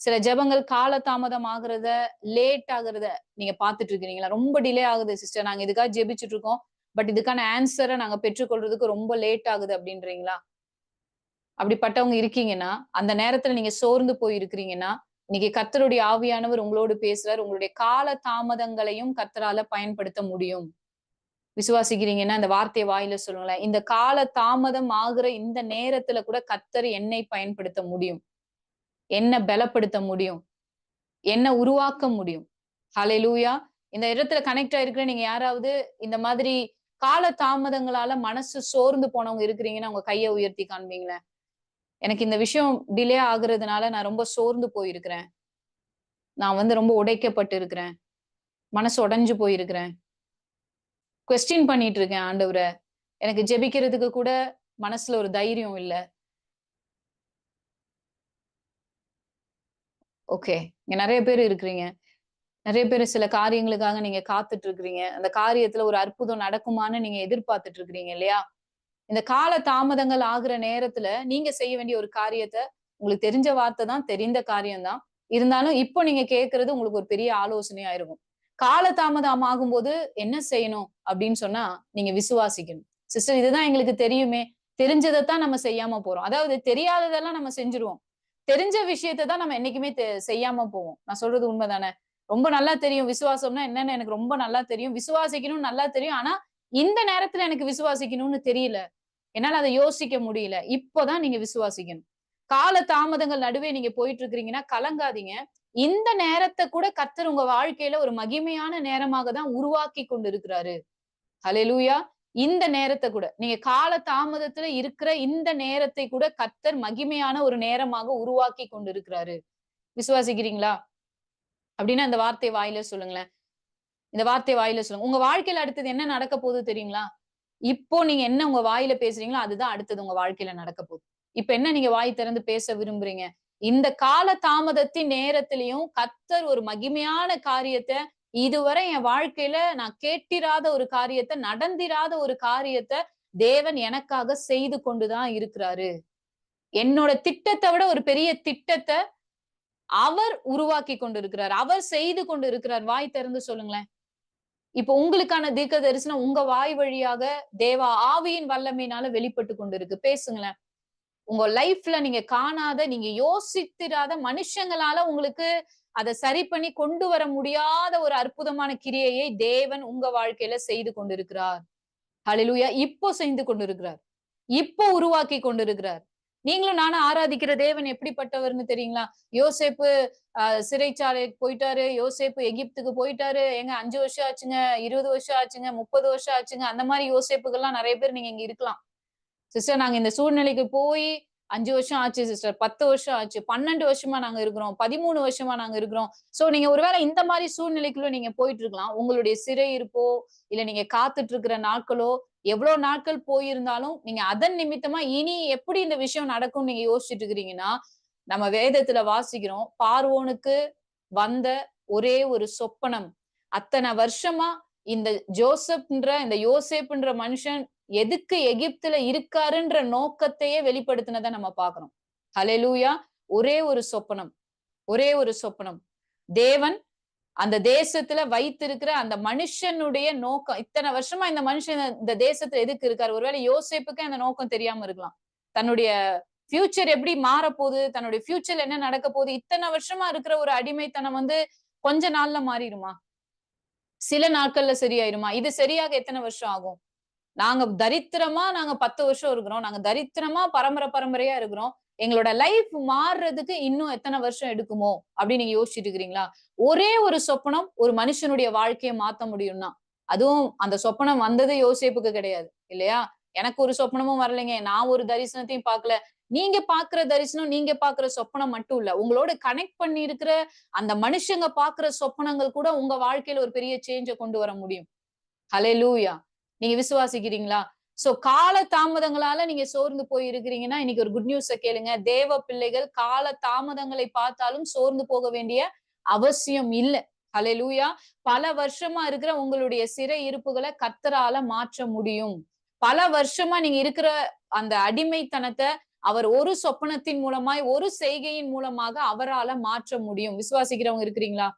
சில ஜெபங்கள் காலதாமதம் ஆகுறத லேட் ஆகுறத நீங்க பாத்துட்டு இருக்கிறீங்களா ரொம்ப டிலே ஆகுது சிஸ்டர் நாங்க இதுக்காக ஜெபிச்சுட்டு இருக்கோம் பட் இதுக்கான ஆன்சரை நாங்க பெற்றுக்கொள்றதுக்கு ரொம்ப லேட் ஆகுது அப்படின்றீங்களா? அப்படிப்பட்டவங்க இருக்கீங்கன்னா அந்த நேரத்துல நீங்க சோர்ந்து போயிருக்கிறீங்கன்னா இன்னைக்கு கத்தருடைய ஆவியானவர் உங்களோடு பேசுறாரு. உங்களுடைய கால தாமதங்களையும் கத்தரால பயன்படுத்த முடியும். விசுவாசிக்கிறீங்கன்னா இந்த வார்த்தையை வாயில சொல்லுங்களேன். இந்த கால தாமதம் ஆகுற இந்த நேரத்துல கூட கத்தர் என்னை பயன்படுத்த முடியும். என்ன பலப்படுத்த முடியும்? என்ன உருவாக்க முடியும்? ஹalleluya இந்த இடத்துல கனெக்ட் ஆயிருக்கிற நீங்க யாராவது இந்த மாதிரி கால தாமதங்களால மனசு சோர்ந்து போனவங்க இருக்கிறீங்கன்னா உங்க கையை உயர்த்தி காண்பீங்களேன். எனக்கு இந்த விஷயம் டிலே ஆகுறதுனால நான் ரொம்ப சோர்ந்து போயிருக்கிறேன். நான் வந்து ரொம்ப உடைக்கப்பட்டு இருக்கிறேன் மனசு உடஞ்சு போயிருக்கிறேன். கொஸ்டின் பண்ணிட்டு இருக்கேன் ஆண்டவரை. எனக்கு ஜெபிக்கிறதுக்கு கூட மனசுல ஒரு தைரியம் இல்லை. ஓகே இங்க நிறைய பேர் இருக்கிறீங்க. நிறைய பேர் சில காரியங்களுக்காக நீங்க காத்துட்டு இருக்கிறீங்க அந்த காரியத்துல ஒரு அற்புதம் நடக்குமான்னு நீங்க எதிர்பார்த்துட்டு இருக்கிறீங்க இல்லையா? இந்த கால தாமதங்கள் ஆகுற நேரத்துல நீங்க செய்ய வேண்டிய ஒரு காரியத்தை உங்களுக்கு தெரிஞ்ச வார்த்தை தான் தெரிந்த காரியம்தான் இருந்தாலும் இப்போ நீங்க கேட்கறது உங்களுக்கு ஒரு பெரிய ஆலோசனையா இருக்கும். கால தாமதம் ஆகும்போது என்ன செய்யணும் அப்படின்னு சொன்னா நீங்க விசுவாசிக்கணும். சிஸ்டர் இதுதான் எங்களுக்கு தெரியுமே. தெரிஞ்சதைத்தான் நம்ம செய்யாம போறோம். அதாவது தெரியாததெல்லாம் நம்ம செஞ்சுருவோம். தெரிஞ்ச விஷயத்தை தான் நம்ம என்னைக்குமே செய்யாம போவோம். நான் சொல்றது உண்மைதானே? ரொம்ப நல்லா தெரியும் விசுவாசம்னா என்னன்னு எனக்கு ரொம்ப நல்லா தெரியும். விசுவாசிக்கணும்னு நல்லா தெரியும். ஆனா இந்த நேரத்துல எனக்கு விசுவாசிக்கணும்னு தெரியல. என்னால அதை யோசிக்க முடியல. இப்போதான் நீங்க விசுவாசிக்கணும். கால தாமதங்கள் நடுவே நீங்க போயிட்டு இருக்கிறீங்கன்னா கலங்காதீங்க. இந்த நேரத்தை கூட கத்தர் உங்க வாழ்க்கையில ஒரு மகிமையான நேரமாக தான் உருவாக்கி கொண்டு இருக்கிறாரு ஹலெலூயா இந்த நேரத்தை கூட. நீங்க கால தாமதத்துல இருக்கிற இந்த நேரத்தை கூட கத்தர் மகிமையான ஒரு நேரமாக உருவாக்கி கொண்டு இருக்கிறாரு விசுவாசிக்கிறீங்களா? அப்படின்னா அந்த வார்த்தை வாயில சொல்லுங்களேன். இந்த வார்த்தை வாயில சொல்லுங்க. உங்க வாழ்க்கையில அடுத்தது என்ன நடக்க போகுது தெரியுங்களா? இப்போ நீங்க என்ன உங்க வாயில பேசுறீங்களோ அதுதான் அடுத்தது உங்க வாழ்க்கையில நடக்க போகுது. இப்ப என்ன நீங்க வாய் திறந்து பேச விரும்புறீங்க? இந்த கால தாமதத்தின் நேரத்திலையும் கத்தர் ஒரு மகிமையான காரியத்தை இதுவரை என் வாழ்க்கையில நான் கேட்டிராத ஒரு காரியத்தை நடந்திராத ஒரு காரியத்தை தேவன் எனக்காக செய்து கொண்டுதான் இருக்கிறாரு. என்னோட திட்டத்தை விட ஒரு பெரிய திட்டத்தை அவர் உருவாக்கி கொண்டு இருக்கிறார் அவர் செய்து கொண்டு இருக்கிறார் வாய் திறந்து சொல்லுங்களேன். இப்ப உங்களுக்கான தீர்க்க தரிசனம் உங்க வாய் வழியாக தேவா ஆவியின் வல்லமையினால வெளிப்பட்டு கொண்டு இருக்கு பேசுங்களேன். உங்க லைஃப்ல நீங்க காணாத நீங்க யோசித்திராத மனுஷங்களால உங்களுக்கு அதை சரி பண்ணி கொண்டு வர முடியாத ஒரு அற்புதமான கிரியையை தேவன் உங்க வாழ்க்கையில செய்து கொண்டிருக்கிறார். ஹalleluya இப்போ செய்து கொண்டிருக்கிறார். இப்போ உருவாக்கி கொண்டிருக்கிறார். நீங்களும் நானும் ஆராதிக்கிற தேவன் எப்படிப்பட்டவர்னு தெரியுங்களா? யோசேப்பு சிறைச்சாலைக்கு போயிட்டாரு. யோசேப்பு எகிப்துக்கு போயிட்டாரு. எங்க அஞ்சு வருஷம் ஆச்சுங்க இருபது வருஷம் ஆச்சுங்க முப்பது வருஷம் ஆச்சுங்க அந்த மாதிரி யோசேப்புகள்லாம் நிறைய பேர் நீங்க இங்க இருக்கலாம். சிஸ்டர் நாங்க இந்த சூழ்நிலைக்கு போய் அஞ்சு வருஷம் ஆச்சு சிஸ்டர் பத்து வருஷம் ஆச்சு. பன்னெண்டு வருஷமா நாங்க இருக்கிறோம். பதிமூணு வருஷமா நாங்க இருக்கிறோம். சோ நீங்க ஒருவேளை இந்த மாதிரி சூழ்நிலைக்குள்ள நீங்க போயிட்டு இருக்கலாம். உங்களுடைய சிறை இருப்போ இல்ல நீங்க காத்துட்டு இருக்கிற நாட்களோ எவ்வளவு நாட்கள் போயிருந்தாலும் நீங்க அதன் நிமித்தமா இனி எப்படி இந்த விஷயம் நடக்கும் நீங்க யோசிச்சுட்டு இருக்கிறீங்கன்னா நம்ம வேதத்துல வாசிக்கிறோம் பார்வோனுக்கு வந்த ஒரே ஒரு சொப்பனம். அத்தனை வருஷமா இந்த ஜோசப்ன்ற இந்த யோசேப்ன்ற மனுஷன் எதுக்கு எகிப்துல இருக்காருன்ற நோக்கத்தையே வெளிப்படுத்தினதை நம்ம பாக்குறோம் ஹலெலூயா ஒரே ஒரு சொப்பனம். ஒரே ஒரு சொப்பனம். தேவன் அந்த தேசத்துல வைத்திருக்கிற அந்த மனுஷனுடைய நோக்கம் இத்தனை வருஷமா இந்த மனுஷன் இந்த தேசத்துல எதுக்கு இருக்காரு? ஒருவேளை யோசிப்புக்கு அந்த நோக்கம் தெரியாம இருக்கலாம். தன்னுடைய ஃபியூச்சர் எப்படி மாறப்போகுது? தன்னுடைய ஃபியூச்சர்ல என்ன நடக்க போகுது? இத்தனை வருஷமா இருக்கிற ஒரு அடிமைத்தனம் வந்து கொஞ்ச நாள்ல மாறிடுமா? சில நாட்கள்ல சரியாயிருமா? இது சரியாக எத்தனை வருஷம் ஆகும்? நாங்க தரித்திரமா நாங்க பத்து வருஷம் இருக்கிறோம். நாங்க தரித்திரமா பரம்பரை பரம்பரையா இருக்கிறோம். எங்களோட லைஃப் மாறுறதுக்கு இன்னும் எத்தனை வருஷம் எடுக்குமோ? அப்படின்னு நீங்க யோசிச்சுட்டு இருக்கிறீங்களா? ஒரே ஒரு சொப்பனம் ஒரு மனுஷனுடைய வாழ்க்கையை மாத்த முடியும்னா அதுவும் அந்த சொப்பனம் வந்தது யோசிப்புக்கு கிடையாது இல்லையா? எனக்கு ஒரு சொப்பனமும் வரலைங்க. நான் ஒரு தரிசனத்தையும் பார்க்கல. நீங்க பாக்குற தரிசனம் நீங்க பாக்குற சொப்பனம் மட்டும் இல்ல. உங்களோட கனெக்ட் பண்ணி இருக்கிற அந்த மனுஷங்க பாக்குற சொப்பனங்கள் கூட உங்க வாழ்க்கையில ஒரு பெரிய சேஞ்ச கொண்டு வர முடியும். ஹலே லூயா நீங்க விசுவாசிக்கிறீங்களா? சோ கால தாமதங்களால நீங்க சோர்ந்து போய் இருக்கிறீங்கன்னா இன்னைக்கு ஒரு குட் நியூஸ கேளுங்க. தேவ பிள்ளைகள் கால தாமதங்களை பார்த்தாலும் சோர்ந்து போக வேண்டிய அவசியம் இல்லை. ஹலே லூயா பல வருஷமா இருக்கிற உங்களுடைய சிறை இருப்புகளை கத்தரால மாற்ற முடியும். பல வருஷமா நீங்க இருக்கிற அந்த அடிமைத்தனத்தை அவர் ஒரு சொப்பனத்தின் மூலமாய் ஒரு செய்கையின் மூலமாக அவரால மாற்ற முடியும். விசுவாசிக்கிறவங்க இருக்கிறீங்களா?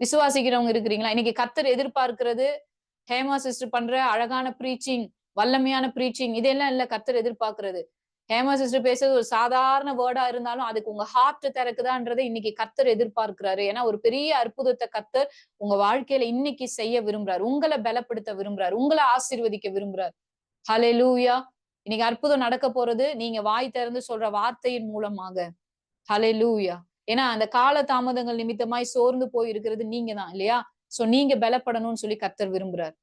விசுவாசிக்கிறவங்க இருக்கிறீங்களா? இன்னைக்கு கத்தர் எதிர்பார்க்கிறது ஹேமா சிஸ்டர் பண்ற அழகான ப்ரீச்சிங் வல்லமையான ப்ரீச்சிங் இதெல்லாம் இல்ல கத்தர் எதிர்பார்க்கறது. ஹேமா சிஸ்டர் பேசுறது ஒரு சாதாரண வேர்டா இருந்தாலும் அதுக்கு உங்க ஹார்ட் திறக்குதான்றதை இன்னைக்கு கத்தர் எதிர்பார்க்கிறாரு. ஏன்னா ஒரு பெரிய அற்புதத்தை கத்தர் உங்க வாழ்க்கையில இன்னைக்கு செய்ய விரும்புறாரு. உங்களை பலப்படுத்த விரும்புறாரு. உங்களை ஆசீர்வதிக்க விரும்புறாரு. ஹலே லூயா இன்னைக்கு அற்புதம் நடக்க போறது நீங்க வாய் திறந்து சொல்ற வார்த்தையின் மூலமாக. ஹலே லூயா ஏன்னா அந்த கால தாமதங்கள் நிமித்தமாய் சோர்ந்து போயிருக்கிறது நீங்க தான் இல்லையா? சோ நீங்க பலப்படணும்னு சொல்லி கத்தர் விரும்புறாரு.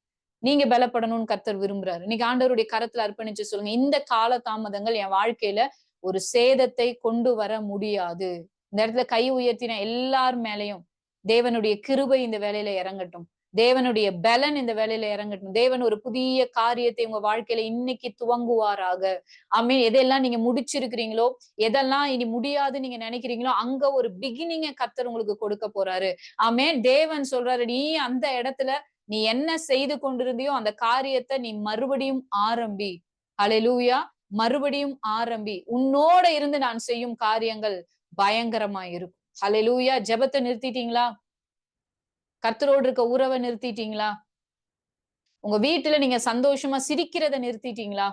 நீங்க பலப்படணும்னு கத்தர் விரும்புறாரு. இன்னைக்கு ஆண்டவருடைய கரத்துல அர்ப்பணிச்சு சொல்லுங்க இந்த கால தாமதங்கள் என் வாழ்க்கையில ஒரு சேதத்தை கொண்டு வர முடியாது. இந்த இடத்துல கை உயர்த்தின எல்லார் மேலையும் தேவனுடைய கிருபை இந்த வேலையில இறங்கட்டும். தேவனுடைய பலன் இந்த வேலையில இறங்கட்டும். தேவன் ஒரு புதிய காரியத்தை உங்க வாழ்க்கையில இன்னைக்கு துவங்குவாராக. அமே எதெல்லாம் நீங்க முடிச்சிருக்கிறீங்களோ எதெல்லாம் இனி முடியாது நீங்க நினைக்கிறீங்களோ அங்க ஒரு பிகினிங்க கத்தர் உங்களுக்கு கொடுக்க போறாரு. ஆமேன். தேவன் சொல்றாரு நீ அந்த இடத்துல நீ என்ன செய்து கொண்டிருந்தியோ அந்த காரியத்தை நீ மறுபடியும் ஆரம்பி. அலையூயா மறுபடியும் ஆரம்பி. உன்னோட இருந்து நான் செய்யும் காரியங்கள் பயங்கரமா இருக்கும் அலையூயா ஜெபத்தை நிறுத்திட்டீங்களா? கர்த்தரோடு இருக்க உறவை நிறுத்திட்டீங்களா? உங்க வீட்டுல நீங்க சந்தோஷமா சிரிக்கிறத நிறுத்திட்டீங்களா?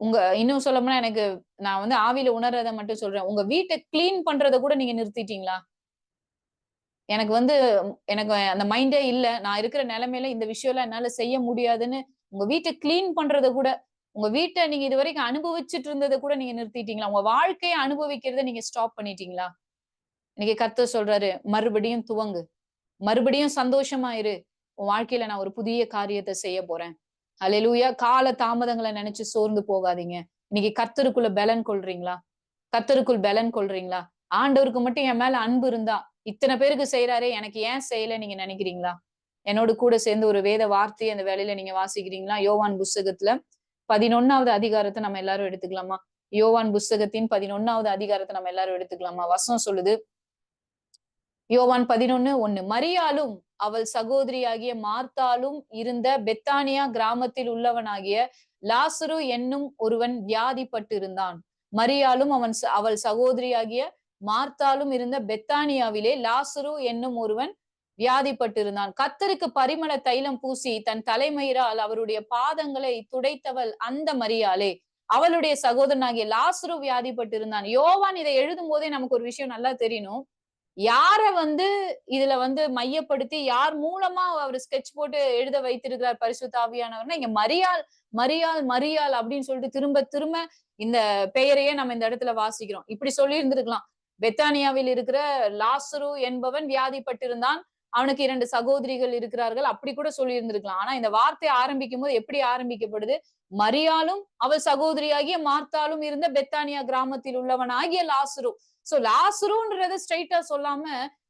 உங்க இன்னும் சொல்லப்போனா எனக்கு நான் வந்து ஆவியில உணர்றத மட்டும் சொல்றேன். உங்க வீட்டை கிளீன் பண்றத கூட நீங்க நிறுத்திட்டீங்களா? எனக்கு வந்து எனக்கு அந்த மைண்டே இல்ல. நான் இருக்கிற நிலைமையில இந்த விஷயம்லாம் என்னால செய்ய முடியாதுன்னு உங்க வீட்டை கிளீன் பண்றத கூட உங்க வீட்டை நீங்க இது வரைக்கும் அனுபவிச்சுட்டு இருந்ததை கூட நீங்க நிறுத்திட்டீங்களா? உங்க வாழ்க்கையை அனுபவிக்கிறத நீங்க ஸ்டாப் பண்ணிட்டீங்களா? இன்னைக்கு கத்த சொல்றாரு மறுபடியும் துவங்கு. மறுபடியும் சந்தோஷமா இரு. உன் வாழ்க்கையில நான் ஒரு புதிய காரியத்தை செய்ய போறேன். அலையிலூயா கால தாமதங்களை நினைச்சு சோர்ந்து போகாதீங்க. இன்னைக்கு கத்தருக்குள்ள பலன் கொள்றீங்களா? கத்தருக்குள் பலன் கொள்றீங்களா? ஆண்டவருக்கு மட்டும் என் மேல அன்பு இருந்தா இத்தனை பேருக்கு செய்யறாரே எனக்கு ஏன் செய்யல நீங்க நினைக்கிறீங்களா? என்னோட கூட சேர்ந்து ஒரு வேத வார்த்தையை அந்த வேலையில நீங்க வாசிக்கிறீங்களா? யோவான் புஸ்தகத்துல பதினொன்னாவது அதிகாரத்தை நம்ம எல்லாரும் எடுத்துக்கலாமா? யோவான் புஸ்தகத்தின் பதினொன்னாவது அதிகாரத்தை நம்ம எல்லாரும் எடுத்துக்கலாமா? வசனம் சொல்லுது யோவான் பதினொன்னு ஒண்ணு மரியாலும் அவள் சகோதரியாகிய மார்த்தாலும் இருந்த பெத்தானியா கிராமத்தில் உள்ளவனாகிய லாசுரு என்னும் ஒருவன் வியாதிப்பட்டு இருந்தான் மரியாலும் அவன் அவள் சகோதரியாகிய மார்த்தாலும் இருந்த பெத்தானியாவிலே லாசுரு என்னும் ஒருவன் வியாதிப்பட்டிருந்தான். கத்தருக்கு பரிமள தைலம் பூசி தன் தலைமயிரால் அவருடைய பாதங்களை துடைத்தவள் அந்த மரியாலே அவளுடைய சகோதரனாகிய லாசுரு வியாதிப்பட்டிருந்தான். யோவான் இதை எழுதும் போதே நமக்கு ஒரு விஷயம் நல்லா தெரியணும். யார வந்து இதுல வந்து மையப்படுத்தி யார் மூலமா அவர் ஸ்கெட்ச் போட்டு எழுத வைத்திருக்கிறார் பரிசுத்தாவியானவர்னா இங்க மரியாள் மரியாள் மரியாள் அப்படின்னு சொல்லிட்டு திரும்ப திரும்ப இந்த பெயரையே நம்ம இந்த இடத்துல வாசிக்கிறோம். இப்படி சொல்லி இருந்திருக்கலாம் பெத்தானியாவில் இருக்கிற லாசரு என்பவன் வியாதிப்பட்டிருந்தான். அவனுக்கு இரண்டு சகோதரிகள் இருக்கிறார்கள். அப்படி கூட சொல்லி இருந்திருக்கலாம் ஆனா இந்த வார்த்தை ஆரம்பிக்கும் போது எப்படி ஆரம்பிக்கப்படுது? மரியாலும் அவள் சகோதரியாகிய மார்த்தாலும் இருந்த பெத்தானியா கிராமத்தில் உள்ளவனாகிய லாசுரு. சோ லாசுருன்றத ஸ்ட்ரைட்டா சொல்லாம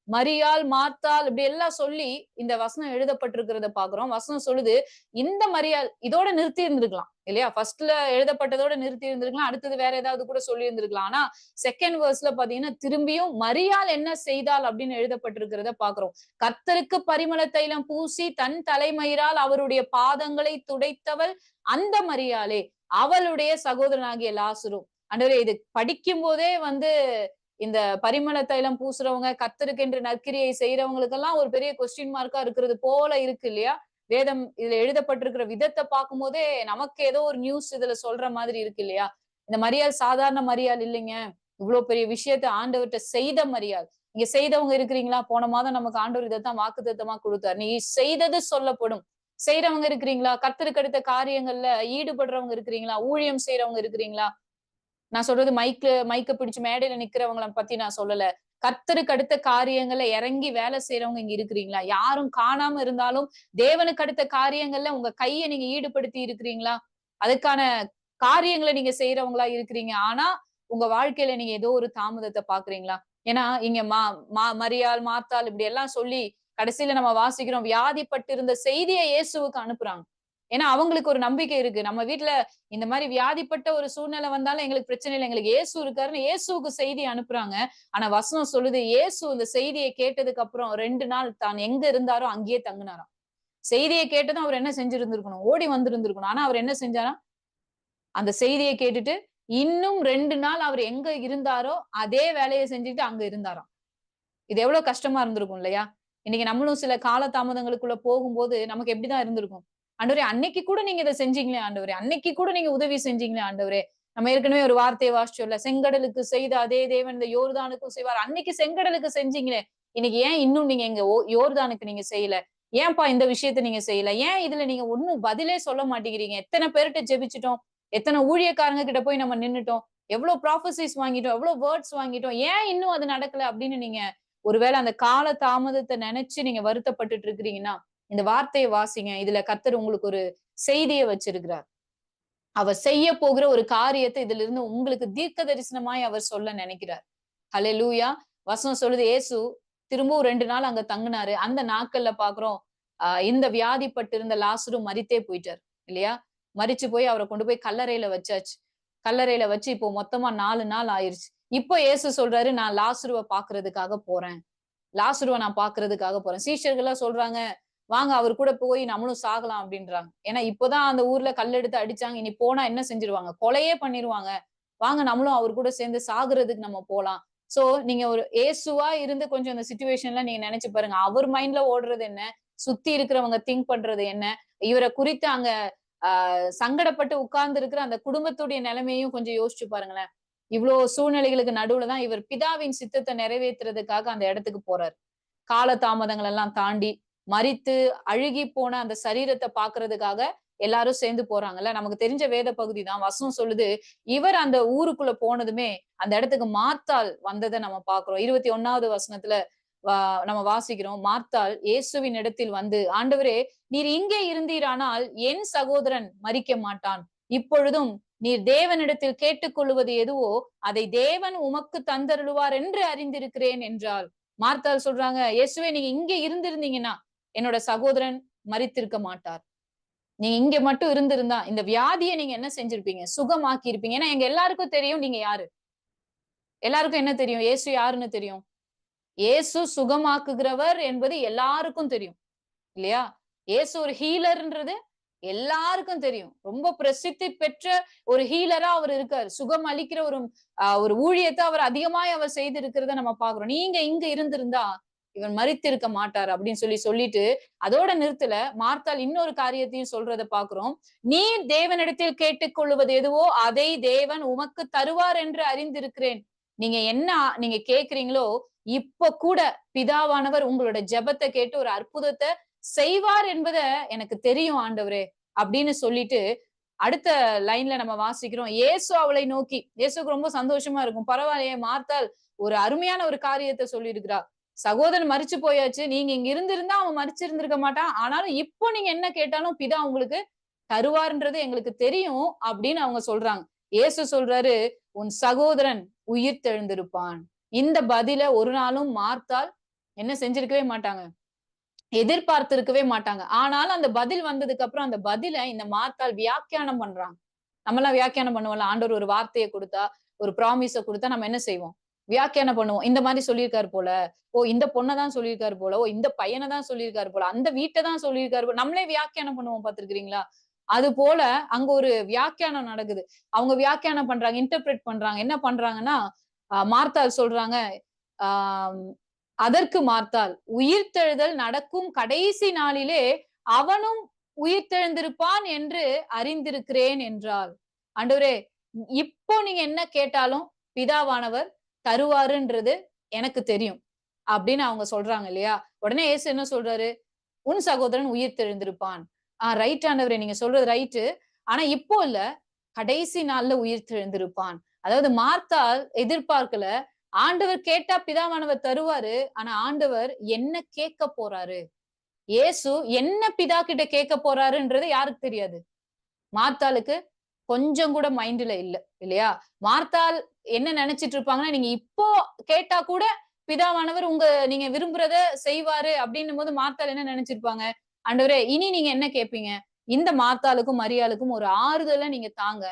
மரியால் மாத்தால் இப்படி எல்லாம் சொல்லி இந்த வசனம் எழுதப்பட்டிருக்கிறத பாக்குறோம் வசனம் சொல்லுது இந்த மரியால் இதோட நிறுத்தி இருந்திருக்கலாம் இல்லையா? ஃபர்ஸ்ட்ல எழுதப்பட்டதோட நிறுத்தி இருந்திருக்கலாம் அடுத்தது வேற ஏதாவது கூட சொல்லி இருந்திருக்கலாம். ஆனா செகண்ட் வேர்ஸ்ல பாத்தீங்கன்னா திரும்பியும் மரியால் என்ன செய்தால் அப்படின்னு எழுதப்பட்டிருக்கிறத பாக்குறோம் கத்தருக்கு பரிமள தைலம் பூசி தன் தலைமயிரால் அவருடைய பாதங்களை துடைத்தவள் அந்த மரியாலே அவளுடைய சகோதரனாகிய லாசுரும் அண்டவரே இது படிக்கும் போதே வந்து இந்த பரிமள தைலம் பூசுறவங்க கத்தருக்கு என்று நற்கிரியை செய்யறவங்களுக்கெல்லாம் ஒரு பெரிய கொஸ்டின் மார்க்கா இருக்கிறது போல இருக்கு இல்லையா? வேதம் இதுல எழுதப்பட்டிருக்கிற விதத்தை பார்க்கும் போதே நமக்கு ஏதோ ஒரு நியூஸ் இதுல சொல்ற மாதிரி இருக்கு இல்லையா? இந்த மரியாள் சாதாரண மரியாள் இல்லைங்க. இவ்வளவு பெரிய விஷயத்த ஆண்டவர்கிட்ட செய்த மரியாள். இங்க செய்தவங்க இருக்கிறீங்களா? போன மாதம் நமக்கு ஆண்டவர் இதைத்தான் வாக்கு தத்தமா கொடுத்தார். நீ செய்தது சொல்லப்படும். செய்யறவங்க இருக்கிறீங்களா? கத்தருக்கு அடுத்த காரியங்கள்ல ஈடுபடுறவங்க இருக்கிறீங்களா? ஊழியம் செய்யறவங்க இருக்கிறீங்களா? நான் சொல்றது மைக்கு மைக்க பிடிச்சு மேடையில நிக்கிறவங்கள பத்தி நான் சொல்லல. கத்தருக்கு அடுத்த காரியங்கள்ல இறங்கி வேலை செய்யறவங்க இங்க இருக்கிறீங்களா? யாரும் காணாம இருந்தாலும் தேவனுக்கு அடுத்த காரியங்கள்ல உங்க கையை நீங்க ஈடுபடுத்தி இருக்கிறீங்களா? அதுக்கான காரியங்களை நீங்க செய்யறவங்களா இருக்கிறீங்க. ஆனா உங்க வாழ்க்கையில நீங்க ஏதோ ஒரு தாமதத்தை பாக்குறீங்களா ஏன்னா இங்க மா மா மரியாள் மாத்தாள் இப்படி எல்லாம் சொல்லி கடைசியில நம்ம வாசிக்கிறோம். வியாதிப்பட்டிருந்த செய்தியை இயேசுவுக்கு அனுப்புறாங்க. ஏன்னா அவங்களுக்கு ஒரு நம்பிக்கை இருக்கு. நம்ம வீட்டுல இந்த மாதிரி வியாதிப்பட்ட ஒரு சூழ்நிலை வந்தாலும் எங்களுக்கு பிரச்சனை இல்லை. எங்களுக்கு இயேசு இருக்காருன்னு ஏசுவுக்கு செய்தி அனுப்புறாங்க. ஆனா வசனம் சொல்லுது இயேசு இந்த செய்தியை கேட்டதுக்கு அப்புறம் ரெண்டு நாள் தான் எங்க இருந்தாரோ அங்கேயே தங்குனாராம். செய்தியை கேட்டதும் அவர் என்ன செஞ்சிருந்திருக்கணும்? ஓடி வந்திருந்திருக்கணும். ஆனா அவர் என்ன செஞ்சாரா? அந்த செய்தியை கேட்டுட்டு இன்னும் ரெண்டு நாள் அவர் எங்க இருந்தாரோ அதே வேலையை செஞ்சுட்டு அங்க இருந்தாராம். இது எவ்வளவு கஷ்டமா இருந்திருக்கும் இல்லையா? இன்னைக்கு நம்மளும் சில கால தாமதங்களுக்குள்ள போகும்போது நமக்கு எப்படிதான் இருந்திருக்கும்? ஆண்டவரே அன்னைக்கு கூட நீங்க இதை செஞ்சீங்களே ஆண்டவரே. அன்னைக்கு கூட நீங்க உதவி செஞ்சீங்களே ஆண்டவரே. நம்ம ஏற்கனவே ஒரு வார்த்தையை வாசிச்சோம்ல செங்கடலுக்கு செய்த அதே தேவன் இந்த யோர்தானுக்கும் செய்வார். அன்னைக்கு செங்கடலுக்கு செஞ்சீங்களே. இன்னைக்கு ஏன் இன்னும் நீங்க எங்க யோர்தானுக்கு நீங்க செய்யல? ஏன்பா இந்த விஷயத்த நீங்க செய்யல? ஏன் இதுல நீங்க ஒன்னும் பதிலே சொல்ல மாட்டேங்கிறீங்க? எத்தனை பேர்கிட்ட ஜெபிச்சிட்டோம்? எத்தனை ஊழியக்காரங்க கிட்ட போய் நம்ம நின்னுட்டோம்? எவ்வளவு ப்ராஃபசிஸ் வாங்கிட்டோம்? எவ்வளவு வேர்ட்ஸ் வாங்கிட்டோம்? ஏன் இன்னும் அது நடக்கல அப்படின்னு நீங்க ஒருவேளை அந்த கால தாமதத்தை நினைச்சு நீங்க வருத்தப்பட்டுட்டு இருக்கிறீங்கன்னா இந்த வார்த்தையை வாசிங்க. இதுல கத்தர் உங்களுக்கு ஒரு செய்தியை வச்சிருக்கிறார். அவர் செய்ய போகிற ஒரு காரியத்தை இதுல இருந்து உங்களுக்கு தீர்க்க தரிசனமாய் அவர் சொல்ல நினைக்கிறார். ஹலே லூயா வசனம் சொல்லுது ஏசு திரும்பவும் ரெண்டு நாள் அங்க தங்கினாரு. அந்த நாட்கள்ல பாக்குறோம் ஆஹ் இந்த வியாதிப்பட்டு இருந்த லாசரும் மறித்தே போயிட்டார். இல்லையா? மறிச்சு போய் அவரை கொண்டு போய் கல்லறையில வச்சாச்சு. கல்லறையில வச்சு இப்போ மொத்தமா நாலு நாள் ஆயிருச்சு. இப்போ ஏசு சொல்றாரு நான் லாசுருவை பாக்குறதுக்காக போறேன். லாசுருவை நான் பாக்குறதுக்காக போறேன். சீஷர்கள்லாம் சொல்றாங்க வாங்க அவர் கூட போய் நம்மளும் சாகலாம் அப்படின்றாங்க. ஏன்னா இப்போதான் அந்த ஊர்ல கல்லெடுத்து அடிச்சாங்க. இனி போனா என்ன செஞ்சிருவாங்க? கொலையே பண்ணிருவாங்க. வாங்க நம்மளும் அவர் கூட சேர்ந்து சாகுறதுக்கு நம்ம போலாம். சோ நீங்க ஒரு ஏசுவா இருந்து கொஞ்சம் அந்த சுச்சுவேஷன்ல நீங்க நினைச்சு பாருங்க. அவர் மைண்ட்ல ஓடுறது என்ன? சுத்தி இருக்கிறவங்க திங்க் பண்றது என்ன? இவரை குறித்து அங்க ஆஹ் சங்கடப்பட்டு உட்கார்ந்து இருக்கிற அந்த குடும்பத்துடைய நிலைமையும் கொஞ்சம் யோசிச்சு பாருங்களேன். இவ்வளவு சூழ்நிலைகளுக்கு நடுவுல தான் இவர் பிதாவின் சித்தத்தை நிறைவேற்றுறதுக்காக அந்த இடத்துக்கு போறாரு. கால தாமதங்கள் எல்லாம் தாண்டி மறித்து அழுகி போன அந்த சரீரத்தை பாக்குறதுக்காக எல்லாரும் சேர்ந்து போறாங்கல்ல? நமக்கு தெரிஞ்ச வேத பகுதி தான் வசம் சொல்லுது இவர் அந்த ஊருக்குள்ள போனதுமே அந்த இடத்துக்கு மாத்தால் வந்ததை நம்ம பாக்குறோம் இருபத்தி ஒன்னாவது வசனத்துல நம்ம வாசிக்கிறோம். மார்த்தால் இயேசுவின் இடத்தில் வந்து ஆண்டவரே நீர் இங்கே இருந்தீரானால் என் சகோதரன் மறிக்க மாட்டான். இப்பொழுதும் நீர் தேவனிடத்தில் கேட்டுக்கொள்வது எதுவோ அதை தேவன் உமக்கு தந்தருளுவார் என்று அறிந்திருக்கிறேன் என்றால் மார்த்தால் சொல்றாங்க இயேசுவே நீங்க இங்க இருந்திருந்தீங்கன்னா என்னோட சகோதரன் மறித்திருக்க மாட்டார். நீங்க இங்க மட்டும் இருந்திருந்தா இந்த வியாதியை நீங்க என்ன செஞ்சிருப்பீங்க? சுகமாக்கி இருப்பீங்க ஏன்னா எங்க எல்லாருக்கும் தெரியும் நீங்க யாரு? எல்லாருக்கும் என்ன தெரியும்? இயேசு யாருன்னு தெரியும்? இயேசு சுகமாக்குகிறவர் என்பது எல்லாருக்கும் தெரியும். இல்லையா? ஏசு ஒரு ஹீலர்ன்றது எல்லாருக்கும் தெரியும். ரொம்ப பிரசித்தி பெற்ற ஒரு ஹீலரா அவர் இருக்காரு. சுகம் அளிக்கிற ஒரு ஒரு ஊழியத்தை அவர் அதிகமாய் அவர் செய்திருக்கிறத நம்ம பாக்குறோம் நீங்க இங்க இருந்திருந்தா இவன் மறித்திருக்க மாட்டார் அப்படின்னு சொல்லி சொல்லிட்டு அதோட நிறுத்தல மார்த்தால் இன்னொரு காரியத்தையும் சொல்றத பாக்குறோம் நீ தேவனிடத்தில் கேட்டுக்கொள்வது எதுவோ அதை தேவன் உமக்கு தருவார் என்று அறிந்திருக்கிறேன். நீங்க என்ன நீங்க கேக்குறீங்களோ இப்ப கூட பிதாவானவர் உங்களோட ஜெபத்தை கேட்டு ஒரு அற்புதத்தை செய்வார் என்பத எனக்கு தெரியும் ஆண்டவரே அப்படின்னு சொல்லிட்டு அடுத்த லைன்ல நம்ம வாசிக்கிறோம். ஏசு அவளை நோக்கி ஏசுக்கு ரொம்ப சந்தோஷமா இருக்கும். பரவாயில்லையே மார்த்தால் ஒரு அருமையான ஒரு காரியத்தை சொல்லி இருக்கிறா சகோதரன் மறிச்சு போயாச்சு. நீங்க இங்க இருந்திருந்தா அவன் மறிச்சிருந்திருக்க மாட்டான். ஆனாலும் இப்போ நீங்க என்ன கேட்டாலும் பிதா உங்களுக்கு தருவார்ன்றது எங்களுக்கு தெரியும் அப்படின்னு அவங்க சொல்றாங்க. ஏசு சொல்றாரு உன் சகோதரன் உயிர் தெழுந்திருப்பான் இந்த பதில ஒரு நாளும் மார்த்தால் என்ன செஞ்சிருக்கவே மாட்டாங்க. எதிர்பார்த்திருக்கவே மாட்டாங்க. ஆனாலும் அந்த பதில் வந்ததுக்கு அப்புறம் அந்த பதில இந்த மார்த்தால் வியாக்கியானம் பண்றாங்க. நம்ம எல்லாம் வியாக்கியானம் பண்ணுவோம்ல. ஆண்டவர் ஒரு வார்த்தையை கொடுத்தா ஒரு ப்ராமிஸ கொடுத்தா நம்ம என்ன செய்வோம்? வியாக்கியானம் பண்ணுவோம். இந்த மாதிரி சொல்லியிருக்காரு போல. ஓ இந்த பொண்ணை தான் சொல்லியிருக்காரு போல. ஓ இந்த பையனை தான் சொல்லியிருக்காரு போல. அந்த வீட்டை தான் சொல்லியிருக்காரு போல. நம்மளே வியாக்கியானம் பண்ணுவோம் பாத்துருக்கீங்களா அது போல அங்க ஒரு வியாக்கியானம் நடக்குது. அவங்க வியாக்கியானம் பண்றாங்க இன்டர்பிரேட் பண்றாங்க. என்ன பண்றாங்கன்னா மார்த்தால் சொல்றாங்க ஆஹ் அதற்கு மார்த்தால் உயிர்த்தெழுதல் நடக்கும் கடைசி நாளிலே அவனும் உயிர்த்தெழுந்திருப்பான் என்று அறிந்திருக்கிறேன் என்றாள். ஆண்டவரே இப்போ நீங்க என்ன கேட்டாலும் பிதாவானவர் தருவாருன்றது எனக்கு தெரியும். அப்படின்னு அவங்க சொல்றாங்க இல்லையா? உடனே ஏசு என்ன சொல்றாரு? உன் சகோதரன் உயிர் தெழுந்திருப்பான். ஆஹ் ரைட் ஆண்டவரே நீங்க சொல்றது ரைட்டு ஆனா இப்போ இல்ல. கடைசி நாள்ல உயிர் தெழுந்திருப்பான். அதாவது மார்த்தால் எதிர்பார்க்கல. ஆண்டவர் கேட்டா பிதாவானவர் தருவாரு. ஆனா ஆண்டவர் என்ன கேட்க போறாரு? ஏசு என்ன பிதா கிட்ட கேட்க போறாருன்றது யாருக்கு தெரியாது? மார்த்தாளுக்கு கொஞ்சம் கூட மைண்ட்ல இல்ல இல்லையா? மார்த்தால் என்ன நினைச்சிட்டு இருப்பாங்கன்னா நீங்க இப்போ கேட்டா கூட பிதாவானவர் உங்க நீங்க விரும்புறத செய்வாரு அப்படின்னும் போது மார்த்தால் என்ன நினைச்சிருப்பாங்க? ஆண்டவரே இனி நீங்க என்ன கேட்பீங்க இந்த மார்த்தாளுக்கும் மரியாளுக்கும் ஒரு ஆறுதலை நீங்க தாங்க.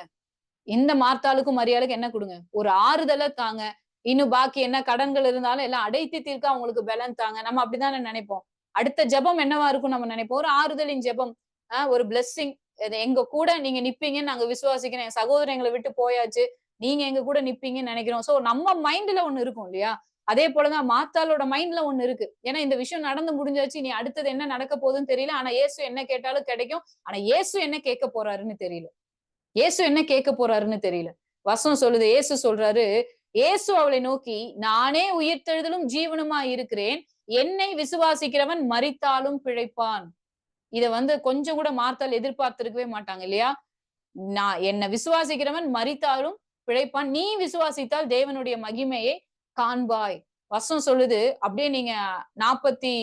இந்த மார்த்தாளுக்கும் மரியாளுக்கு என்ன கொடுங்க? ஒரு ஆறுதலை தாங்க. இன்னும் பாக்கி என்ன கடன்கள் இருந்தாலும் எல்லாம் அடைத்து தீர்க்க அவங்களுக்கு பலன் தாங்க. நம்ம அப்படிதானே நினைப்போம். அடுத்த ஜெபம் என்னவா இருக்கும் நம்ம நினைப்போம். ஒரு ஆறுதலின் ஜெபம் ஆஹ் ஒரு பிளெஸ்ஸிங் எங்க கூட நீங்க நிப்பீங்கன்னு நாங்க விசுவாசிக்கிறேன் என் சகோதரன் எங்களை விட்டு போயாச்சு. நீங்க எங்க கூட நிப்பீங்கன்னு நினைக்கிறோம். சோ நம்ம மைண்ட்ல ஒண்ணு இருக்கும் இல்லையா? அதே போலதான் மாத்தாளோட மைண்ட்ல ஒண்ணு இருக்கு. ஏன்னா இந்த விஷயம் நடந்து முடிஞ்சாச்சு. நீ அடுத்தது என்ன நடக்க போகுதுன்னு தெரியல. ஆனா இயேசு என்ன கேட்டாலும் கிடைக்கும். ஆனா இயேசு என்ன கேட்க போறாருன்னு தெரியல. இயேசு என்ன கேட்க போறாருன்னு தெரியல. வசனம் சொல்லுது இயேசு சொல்றாரு இயேசு அவளை நோக்கி நானே உயிர்த்தெழுதலும் ஜீவனுமா இருக்கிறேன். என்னை விசுவாசிக்கிறவன் மறித்தாலும் பிழைப்பான். இத வந்து கொஞ்சம் கூட மார்த்தால் எதிர்பார்த்திருக்கவே மாட்டாங்க இல்லையா? நான் என்னை விசுவாசிக்கிறவன் மறித்தாலும் பிழைப்பான். நீ விசுவாசித்தால் தேவனுடைய மகிமையை காண்பாய். வசனம் சொல்லுது அப்படியே நீங்க நாற்பத்தி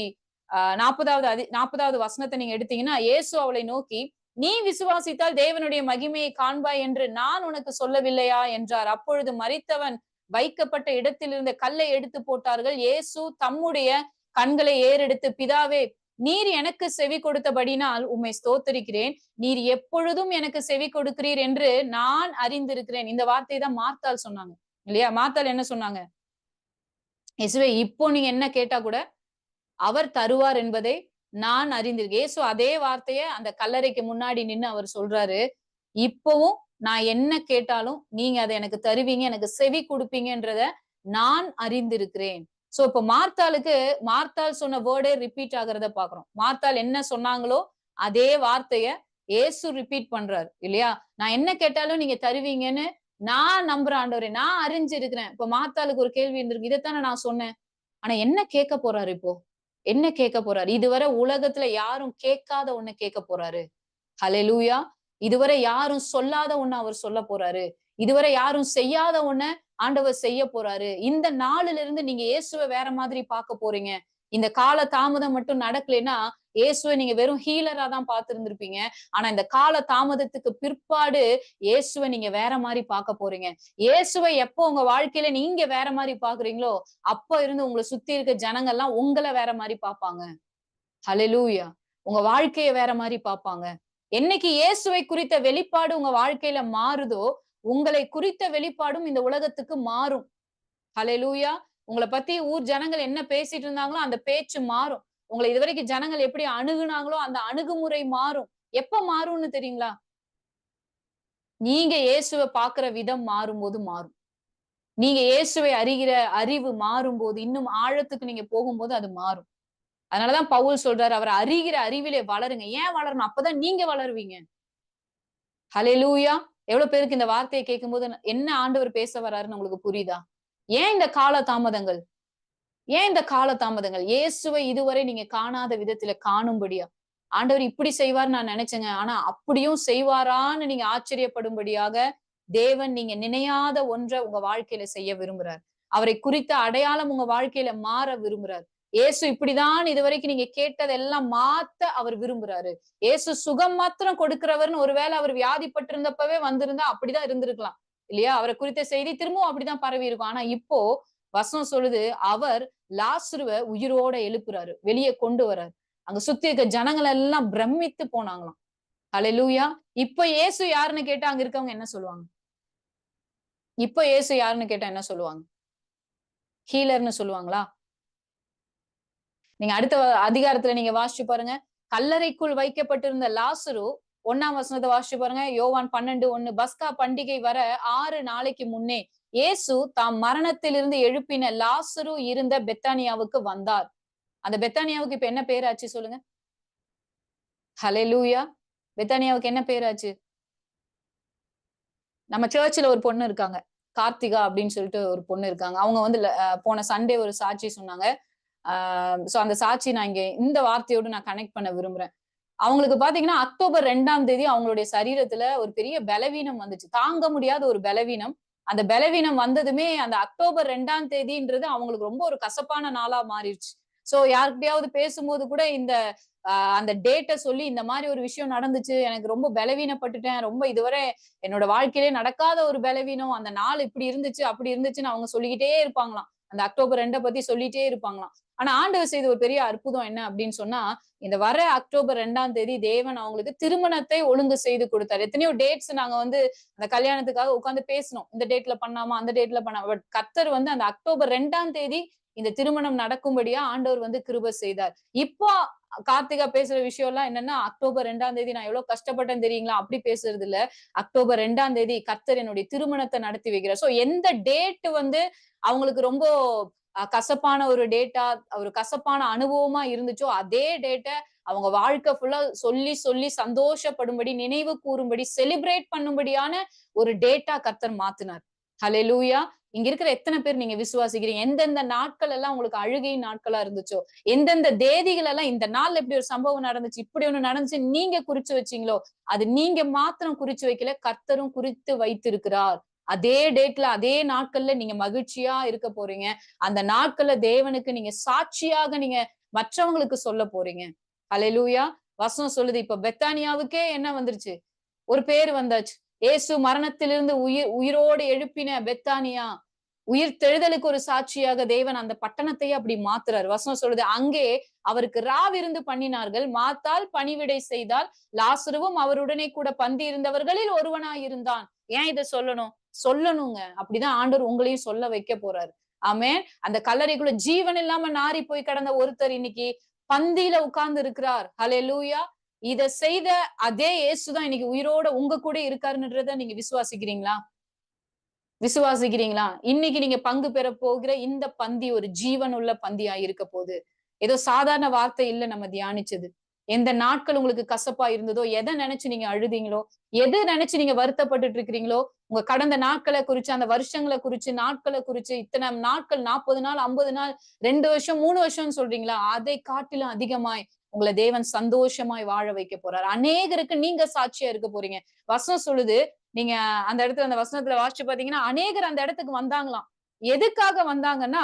ஆஹ் நாற்பதாவது அதி நாற்பதாவது வசனத்தை நீங்க எடுத்தீங்கன்னா இயேசு அவளை நோக்கி நீ விசுவாசித்தால் தேவனுடைய மகிமையை காண்பாய் என்று நான் உனக்கு சொல்லவில்லையா? என்றார். அப்பொழுது மறித்தவன் வைக்கப்பட்ட இடத்தில் இருந்த கல்லை எடுத்து போட்டார்கள். இயேசு தம்முடைய கண்களை ஏறெடுத்து பிதாவே நீர் எனக்கு செவி கொடுத்தபடினால் உம்மை ஸ்தோத்தரிக்கிறேன். நீர் எப்பொழுதும் எனக்கு செவி கொடுக்கிறீர் என்று நான் அறிந்திருக்கிறேன். இந்த வார்த்தையை தான் மார்த்தால் சொன்னாங்க. இல்லையா? மார்த்தால் என்ன சொன்னாங்க? இயேசுவே இப்போ நீங்க என்ன கேட்டா கூட அவர் தருவார் என்பதை நான் அறிந்திருக்கேன். இயேசு அதே வார்த்தைய அந்த கல்லறைக்கு முன்னாடி நின்னு அவர் சொல்றாரு. இப்பவும் நான் என்ன கேட்டாலும் நீங்க அதை எனக்கு தருவீங்க எனக்கு செவி கொடுப்பீங்கன்றத நான் அறிந்திருக்கிறேன். சோ இப்ப மார்த்தாளுக்கு மார்த்தாள் சொன்ன வேர்டே ரிப்பீட் ஆகுறத பாக்குறோம். மார்த்தாள் என்ன சொன்னாங்களோ அதே வார்த்தைய ஏசு ரிப்பீட் பண்றாரு இல்லையா? நான் என்ன கேட்டாலும் நீங்க தருவீங்கன்னு நான் நம்புற ஆண்டவரே நான் அறிஞ்சிருக்கிறேன். இப்ப மார்த்தாளுக்கு ஒரு கேள்வி இருந்திருக்கு. இதைத்தானே நான் சொன்னேன். ஆனா என்ன கேட்க போறாரு இப்போ? என்ன கேட்க போறாரு? இதுவரை உலகத்துல யாரும் கேட்காத ஒண்ணு கேட்க போறாரு. ஹலெலூயா இதுவரை யாரும் சொல்லாத ஒண்ணு அவர் சொல்ல போறாரு. இதுவரை யாரும் செய்யாத ஒண்ண ஆண்டவர் செய்ய போறாரு. இந்த நாளில இருந்து நீங்க இயேசுவை வேற மாதிரி பார்க்க போறீங்க. இந்த கால தாமதம் மட்டும் நடக்கலைன்னா இயேசுவை நீங்க வெறும் ஹீலரா தான் பார்த்திருந்திருப்பீங்க. ஆனா இந்த கால தாமதத்துக்கு பிற்பாடு இயேசுவை நீங்க வேற மாதிரி பார்க்க போறீங்க. இயேசுவை எப்போ உங்க வாழ்க்கையில நீங்க வேற மாதிரி பாக்குறீங்களோ அப்ப இருந்து உங்களை சுத்தி இருக்க ஜனங்கள்லாம் உங்களை வேற மாதிரி பார்ப்பாங்க. ஹலெலூயா உங்க வாழ்க்கைய வேற மாதிரி பார்ப்பாங்க. என்னைக்கு இயேசுவை குறித்த வெளிப்பாடு உங்க வாழ்க்கையில மாறுதோ உங்களை குறித்த வெளிப்பாடும் இந்த உலகத்துக்கு மாறும். ஹலெலூயா உங்களை பத்தி ஊர் ஜனங்கள் என்ன பேசிட்டு இருந்தாங்களோ அந்த பேச்சு மாறும். உங்களை இதுவரைக்கும் ஜனங்கள் எப்படி அணுகுனாங்களோ அந்த அணுகுமுறை மாறும். எப்ப மாறும்னு தெரியுங்களா? நீங்க இயேசுவை பாக்குற விதம் மாறும்போது மாறும். நீங்க இயேசுவை அறிகிற அறிவு மாறும்போது இன்னும் ஆழத்துக்கு நீங்க போகும்போது அது மாறும். அதனாலதான் பவுல் சொல்றாரு அவர் அறிகிற அறிவிலே வளருங்க. ஏன் வளரணும்? அப்பதான் நீங்க வளருவீங்க. ஹலெலூயா எவ்வளவு பேருக்கு இந்த வார்த்தையை கேட்கும்போது என்ன ஆண்டவர் பேச வர்றாருன்னு உங்களுக்கு புரியுதா? ஏன் இந்த கால தாமதங்கள்? ஏன் இந்த கால தாமதங்கள்? இயேசுவை இதுவரை நீங்க காணாத விதத்துல காணும்படியா? ஆண்டவர் இப்படி செய்வார் நான் நினைச்சேங்க. ஆனா அப்படியும் செய்வாரான்னு நீங்க ஆச்சரியப்படும்படியாக தேவன் நீங்க நினையாத ஒன்றை உங்க வாழ்க்கையில செய்ய விரும்புறார். அவரை குறித்த அடையாளம் உங்க வாழ்க்கையில மாற விரும்புறார். ஏசு இப்படிதான் இதுவரைக்கும் நீங்க கேட்டதெல்லாம் மாத்த அவர் விரும்புறாரு. ஏசு சுகம் மாத்திரம் கொடுக்கிறவர்னு ஒருவேளை அவர் வியாதிப்பட்டிருந்தப்பவே வந்திருந்தா அப்படிதான் இருந்திருக்கலாம். இல்லையா? அவரை குறித்த செய்தி திரும்பவும் அப்படிதான் பரவி இருக்கும். ஆனா இப்போ வசனம் சொல்லுது அவர் லாசுருவ உயிரோட எழுப்புறாரு. வெளியே கொண்டு வர்றாரு. அங்க சுத்தி இருக்க ஜனங்கள் எல்லாம் பிரமித்து போனாங்களாம். அலையூயா இப்ப இயேசு யாருன்னு கேட்டா அங்க இருக்கவங்க என்ன சொல்லுவாங்க? இப்ப இயேசு யாருன்னு கேட்டா என்ன சொல்லுவாங்க? ஹீலர்னு சொல்லுவாங்களா? நீங்க அடுத்த அதிகாரத்துல நீங்க வாசிச்சு பாருங்க. கல்லறைக்குள் வைக்கப்பட்டிருந்த லாசுரு ஒன்னாம் வசனத்தை வாசிச்சு பாருங்க. யோவான் பன்னெண்டு ஒண்ணு பஸ்கா பண்டிகை வர ஆறு நாளைக்கு முன்னே இயேசு தாம் மரணத்திலிருந்து எழுப்பின லாசுரு இருந்த பெத்தானியாவுக்கு வந்தார். அந்த பெத்தானியாவுக்கு இப்ப என்ன பேராச்சு சொல்லுங்க? ஹலே லூயா பெத்தானியாவுக்கு என்ன பேராச்சு? நம்ம சர்ச்சில் ஒரு பொண்ணு இருக்காங்க. கார்த்திகா அப்படின்னு சொல்லிட்டு ஒரு பொண்ணு இருக்காங்க. அவங்க வந்து போன சண்டே ஒரு சாட்சி சொன்னாங்க. ஆஹ் சோ அந்த சாட்சி நான் இங்க இந்த வார்த்தையோடு நான் கனெக்ட் பண்ண விரும்புறேன். அவங்களுக்கு பாத்தீங்கன்னா அக்டோபர் ரெண்டாம் தேதி அவங்களுடைய சரீரத்துல ஒரு பெரிய பலவீனம் வந்துச்சு. தாங்க முடியாத ஒரு பலவீனம். அந்த பலவீனம் வந்ததுமே அந்த அக்டோபர் ரெண்டாம் தேதின்றது அவங்களுக்கு ரொம்ப ஒரு கசப்பான நாளா மாறிடுச்சு. சோ யாருக்கிட்டையாவது பேசும்போது கூட இந்த அந்த டேட்டை சொல்லி இந்த மாதிரி ஒரு விஷயம் நடந்துச்சு எனக்கு ரொம்ப பலவீனப்பட்டுட்டேன் ரொம்ப இதுவரை என்னோட வாழ்க்கையிலே நடக்காத ஒரு பலவீனம் அந்த நாள் இப்படி இருந்துச்சு அப்படி இருந்துச்சுன்னு அவங்க சொல்லிக்கிட்டே இருப்பாங்களாம். அந்த அக்டோபர் ரெண்டை பத்தி சொல்லிட்டே இருப்பாங்களாம். ஆனா ஆண்டவர் செய்த ஒரு பெரிய அற்புதம் என்ன அப்படின்னு சொன்னா இந்த வர அக்டோபர் ரெண்டாம் தேதி தேவன் அவங்களுக்கு திருமணத்தை ஒழுங்கு செய்து கொடுத்தாரு. எத்தனையோ டேட்ஸ் நாங்க வந்து அந்த கல்யாணத்துக்காக உட்காந்து பேசணும் இந்த டேட்ல பண்ணாமா அந்த டேட்ல பண்ணா பட் கத்தர் வந்து அந்த அக்டோபர் ரெண்டாம் தேதி இந்த திருமணம் நடக்கும்படியா ஆண்டவர் வந்து கிருப செய்தார். இப்போ கார்த்திகா பேசுற விஷயம் எல்லாம் என்னன்னா அக்டோபர் ரெண்டாம் தேதி நான் எவ்வளவு கஷ்டப்பட்டேன் தெரியுங்களா? அப்படி பேசுறது இல்ல. அக்டோபர் ரெண்டாம் தேதி கர்த்தர் என்னுடைய திருமணத்தை நடத்தி வைக்கிறார். சோ எந்த டேட் வந்து அவங்களுக்கு ரொம்ப அஹ், கசப்பான ஒரு டேட்டா ஒரு கசப்பான அனுபவமா இருந்துச்சோ அதே டேட்டை அவங்க வாழ்க்கை ஃபுல்லா சொல்லி சொல்லி சந்தோஷப்படும்படி நினைவு கூறும்படி செலிப்ரேட் பண்ணும்படியான ஒரு டேட்டா கர்த்தர் மாத்தினார். ஹalleluya இங்க இருக்கிற எத்தனை பேர் நீங்க விசுவாசிக்கிறீங்க? எந்தெந்த நாட்கள் எல்லாம் உங்களுக்கு அழுகை நாட்களா இருந்துச்சோ? எந்தெந்த தேதிகள் எல்லாம் இந்த நாள்ல இப்படி ஒரு சம்பவம் நடந்துச்சு இப்படி ஒண்ணு நடந்துச்சு நீங்க குறிச்சு வச்சீங்களோ அது நீங்க மாத்திரம் குறிச்சு வைக்கல கர்த்தரும் குறித்து வைத்திருக்கிறார். அதே டேட்ல அதே நாட்கள்ல நீங்க மகிழ்ச்சியா இருக்க போறீங்க. அந்த நாட்கள்ல தேவனுக்கு நீங்க சாட்சியாக நீங்க மற்றவங்களுக்கு சொல்ல போறீங்க. அலையலூயா வசனம் சொல்லுது இப்ப பெத்தானியாவுக்கே என்ன வந்துருச்சு? ஒரு பேர் வந்தாச்சு. இயேசு மரணத்திலிருந்து உயிர் உயிரோடு எழுப்பின பெத்தானியா உயிர் தெழுதலுக்கு ஒரு சாட்சியாக தேவன் அந்த பட்டணத்தையே அப்படி மாத்துறாரு. வசனம் சொல்றது அங்கே அவருக்கு ராவிருந்து பண்ணினார்கள். மாத்தால் பணிவிடை செய்தால் லாசுருவும் அவருடனே கூட பந்தி இருந்தவர்களில் ஒருவனாய் இருந்தான் ஏன் இதை சொல்லணும்? சொல்லணுங்க. அப்படிதான் ஆண்டவர் உங்களையும் சொல்ல வைக்க போறாரு. ஆமே அந்த கல்லறைக்குள்ள ஜீவன் இல்லாம நாரி போய் கிடந்த ஒருத்தர் இன்னைக்கு பந்தியில உட்கார்ந்து இருக்கிறார். ஹalleluya. இத செய்த அதே இயேசுதான் இன்னைக்கு உயிரோட உங்க கூட இருக்காருன்றத நீங்க விசுவாசிக்கிறீங்களா? விசுவாசிக்கிறீங்களா? இன்னைக்கு நீங்க பங்கு பெற போகிற இந்த பந்தி ஒரு ஜீவன் உள்ள பந்தியா இருக்க போகுது. ஏதோ சாதாரண வார்த்தை இல்ல நம்ம தியானிச்சது. எந்த நாட்கள் உங்களுக்கு கசப்பா இருந்ததோ எதை நினைச்சு நீங்க அழுதீங்களோ எதை நினைச்சு நீங்க வருத்தப்பட்டுட்டு இருக்கிறீங்களோ உங்க கடந்த நாட்களை குறிச்சு அந்த வருஷங்களை குறிச்சு நாட்களை குறிச்சு இத்தனை நாட்கள் நாற்பது நாள் ஐம்பது நாள் ரெண்டு வருஷம் மூணு வருஷம்னு சொல்றீங்களா? அதை காட்டிலும் அதிகமாய் உங்களை தேவன் சந்தோஷமாய் வாழ வைக்க போறாரு. அநேகருக்கு நீங்க சாட்சியா இருக்க போறீங்க. வசனம் சொல்லுது நீங்க அந்த இடத்துல அந்த வசனத்துல வாசிச்சு பாத்தீங்கன்னா அநேகர் அந்த இடத்துக்கு வந்தாங்களாம். எதுக்காக வந்தாங்கன்னா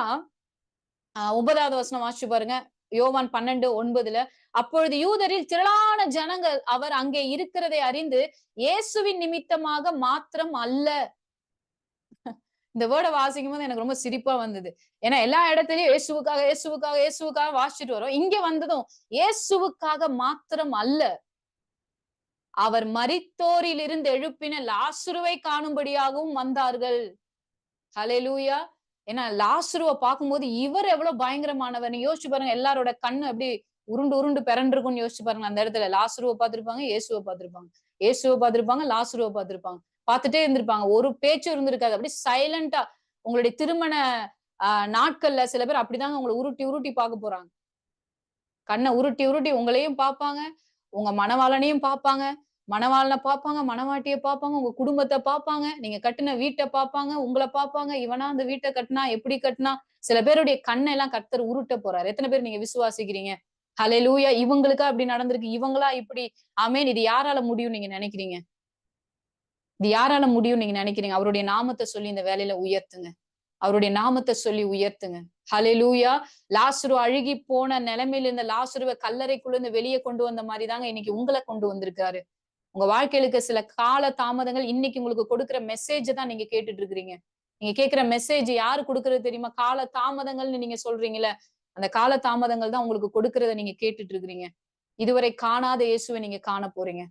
ஆஹ் ஒன்பதாவது வசனம் வாசிச்சு பாருங்க. யோவான் பன்னெண்டு ஒன்பதுல அப்பொழுது யூதரில் திரளான ஜனங்கள் அவர் அங்கே இருக்கிறதை அறிந்து இயேசுவின் நிமித்தமாக மாத்திரம் அல்ல. இந்த வேர்டை வாசிக்கும் போது எனக்கு ரொம்ப சிரிப்பா வந்தது. ஏன்னா எல்லா இடத்துலயும் இயேசுவுக்காக இயேசுவுக்காக இயேசுவுக்காக வாசிச்சுட்டு வரோம். இங்க வந்ததும் இயேசுவுக்காக மாத்திரம் அல்ல. அவர் மரித்தோரில் இருந்து எழுப்பின லாசுருவை காணும்படியாகவும் வந்தார்கள். ஹலெலூயா ஏன்னா லாசுருவை பார்க்கும்போது இவர் எவ்வளவு பயங்கரமானவர் யோசிச்சு பாருங்க. எல்லாரோட கண்ணு அப்படி உருண்டு உருண்டு பிறண்டிருக்கும்னு யோசிச்சு பாருங்க. அந்த இடத்துல லாசுருவை பார்த்திருப்பாங்க இயேசுவை பார்த்திருப்பாங்க. இயேசுவை பார்த்திருப்பாங்க லாசுருவை பார்த்திருப்பாங்க. பார்த்துட்டே இருந்திருப்பாங்க. ஒரு பேச்சு இருந்திருக்காது. அப்படி சைலண்டா உங்களுடைய திருமண ஆஹ் நாட்கள்ல சில பேர் அப்படிதாங்க உங்களை உருட்டி உருட்டி பார்க்க போறாங்க. கண்ணை உருட்டி உருட்டி உங்களையும் பார்ப்பாங்க. உங்க மணவாளனையும் பார்ப்பாங்க. மணவாளனை பார்ப்பாங்க மணவாட்டிய பார்ப்பாங்க உங்க குடும்பத்தை பார்ப்பாங்க. நீங்க கட்டின வீட்டை பார்ப்பாங்க உங்களை பார்ப்பாங்க. இவனா அந்த வீட்டை கட்டினா எப்படி கட்டினா? சில பேருடைய கண்ணை எல்லாம் கர்த்தர் உருட்ட போறாரு. எத்தனை பேர் நீங்க விசுவாசிக்கிறீங்க? ஹalleluya இவங்களுக்கா அப்படி நடந்திருக்கு? இவங்களா இப்படி? ஆமேன் இது யாரால முடியும் நீங்க நினைக்கிறீங்க? இது யாரால முடியும் நீங்க நினைக்கிறீங்க? அவருடைய நாமத்தை சொல்லி இந்த வேலையில உயர்த்துங்க. அவருடைய நாமத்தை சொல்லி உயர்த்துங்க. ஹalleluya லாசுரு அழுகி போன நிலைமையில இருந்த லாசுருவை கல்லறைக்குள்ள இருந்து வெளியே கொண்டு வந்த மாதிரி தாங்க இன்னைக்கு உங்களை கொண்டு வந்திருக்காரு. உங்க வாழ்க்கையிலுக்கு சில கால தாமதங்கள் இன்னைக்கு உங்களுக்கு கொடுக்குற மெசேஜ் தான் நீங்க கேட்டுட்டு இருக்கிறீங்க. நீங்க கேட்கிற மெசேஜ் யாரு கொடுக்கறது தெரியுமா? கால தாமதங்கள்னு நீங்க சொல்றீங்கல்ல அந்த கால தாமதங்கள் தான் உங்களுக்கு கொடுக்கறத நீங்க கேட்டுட்டு இருக்கிறீங்க. இதுவரை காணாத இயேசுவை நீங்க காண போறீங்க.